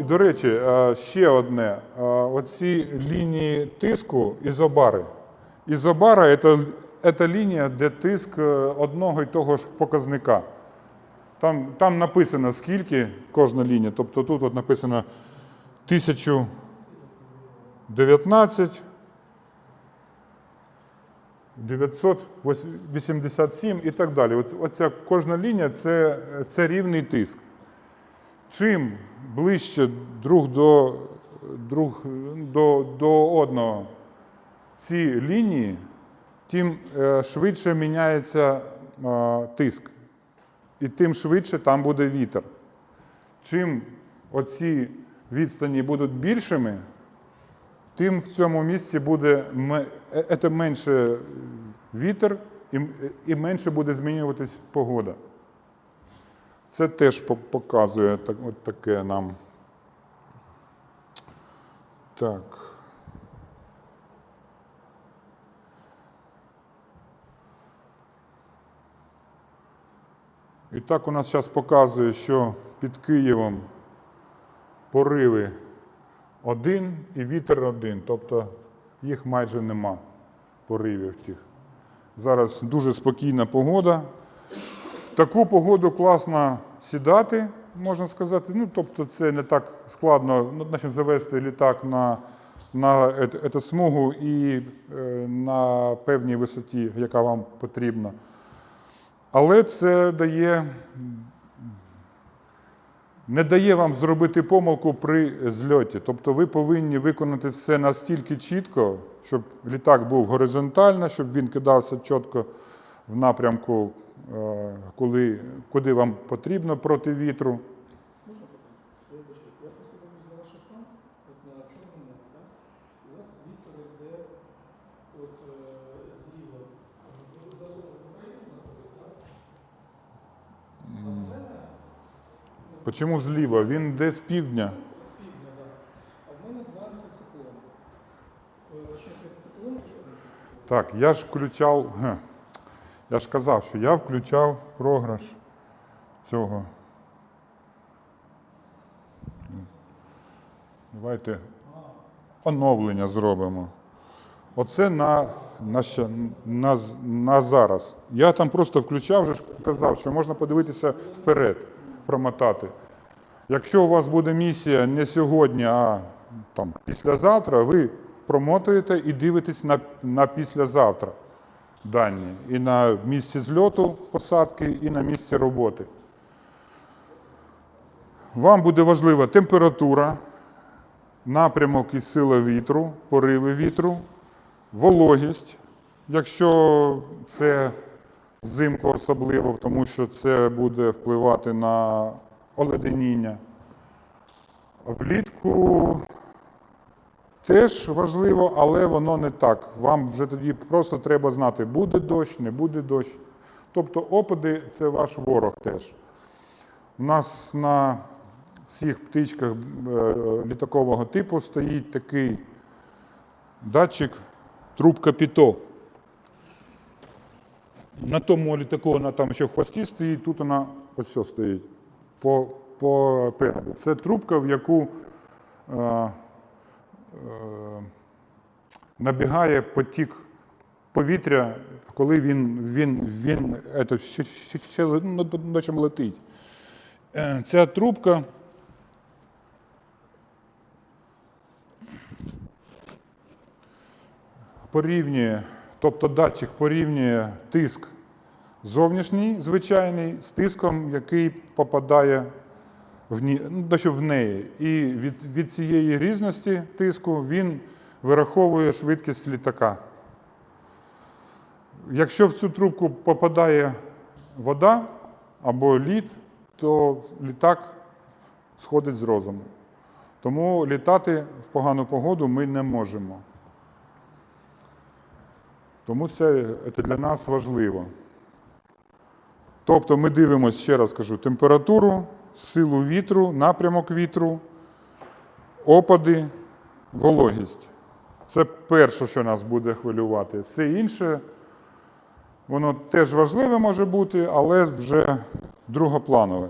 І, до речі, е, ще одне. Е, Оці лінії тиску ізобари. Ізобара це, лінія, де тиск е, одного і того ж показника. Там, там написано, скільки кожна лінія. Тобто тут от написано 1019, 987 і так далі. Оця кожна лінія це, це рівний тиск. Чим ближче друг до, друг до, до одного ці лінії, тим е, швидше міняється е, тиск. І тим швидше там буде вітер. Чим оці відстані будуть більшими, тим в цьому місці буде ме- е, це менше вітер і, менше буде змінюватись погода. Це теж показує от таке нам. Так. І так у нас зараз показує, що під Києвом пориви один і вітер один, тобто їх майже нема поривів тих. Зараз дуже спокійна погода. В таку погоду класно сідати, можна сказати. Ну, тобто це не так складно ну, значить, завести літак на, на ет- ету смугу і е, на певній висоті, яка вам потрібна. Але це дає, не дає вам зробити помилку при зльоті. Тобто ви повинні виконати все настільки чітко, щоб літак був горизонтально, щоб він кидався чітко в напрямку, е, коли, куди вам потрібно проти вітру. Можна питання? Я вибачаюсь, я просто дивлюсь на ваш екран, от на чорному небі, да? і у вас вітер йде от е, зліва. Ви за Україну заходить, так? А в мене Чому зліва? Він йде з півдня. з півдня, так. А в мене два антициклони. Е, Що це циклон і антициклон. Так, я ж включав. Я ж казав, що я включав програш цього. Давайте оновлення зробимо. Оце на, на, на, на зараз. Я там просто включав, вже казав, що можна подивитися вперед, промотати. Якщо у вас буде місія не сьогодні, а там, післязавтра, ви промотуєте і дивитесь на, на післязавтра дані. І на місці зльоту посадки, і на місці роботи. Вам буде важлива температура, напрямок і сила вітру, пориви вітру, вологість, якщо це взимку особливо, тому що це буде впливати на оледеніння. Влітку теж важливо, але воно не так. Вам вже тоді просто треба знати, буде дощ, не буде дощ. Тобто опади це ваш ворог теж. У нас на всіх птичках е, літакового типу стоїть такий датчик трубка піто. На тому літаку вона там ще в хвості стоїть, тут вона ось все стоїть по, по переду. Це трубка, в яку е, е, набігає потік повітря, коли він, він, він ето, ще, ще, ще над- над чим летить. Е, Ця трубка порівнює, тобто датчик порівнює тиск зовнішній, звичайний, з тиском, який попадає в, ні, ну, в неї. І від, від цієї різності тиску він вираховує швидкість літака. Якщо в цю трубку попадає вода або лід, то літак сходить з розуму. Тому літати в погану погоду ми не можемо. Тому це, це для нас важливо. Тобто ми дивимося, ще раз кажу, температуру, силу вітру, напрямок вітру, опади, вологість. Це перше, що нас буде хвилювати. Все інше Воно теж важливе може бути, але вже другопланове.